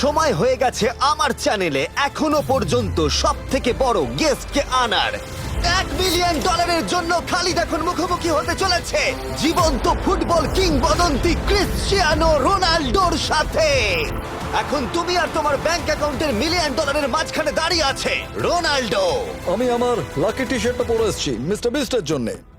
সময় হয়ে গেছে আমার চ্যানেলে এখনও পর্যন্ত সব থেকে বড় গেস্টকে আনার। এক মিলিয়ন ডলারের জন্য খালিদ এখন মুখোমুখি হতে চলেছে। জীবন্ত ফুটবল কিংবদন্তি ক্রিশ্চিয়ানো রোনাল্ডোর সাথে। এখন তুমি আর তোমার ব্যাংক অ্যাকাউন্টের মিলিয়ন ডলারের মাঝখানে দাঁড়িয়ে আছে, রোনাল্ডো। আমি আমার লাকি টি শার্টটা পরে এসেছি, মিস্টার বিস্টের জন্য।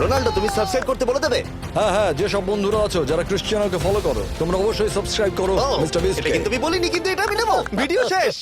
রোনাল্ডো তুমি সাবস্ক্রাইব করতে বলে দেবে? হ্যাঁ হ্যাঁ যেসব বন্ধুরা আছো যারা ক্রিশ্চিয়ানোকে ফলো করো তোমরা অবশ্যই সাবস্ক্রাইব করো ও, মিস্টার এটা কিন্তু আমি বলিনি কিন্তু এটা আমি নেব। ভিডিও শেষ।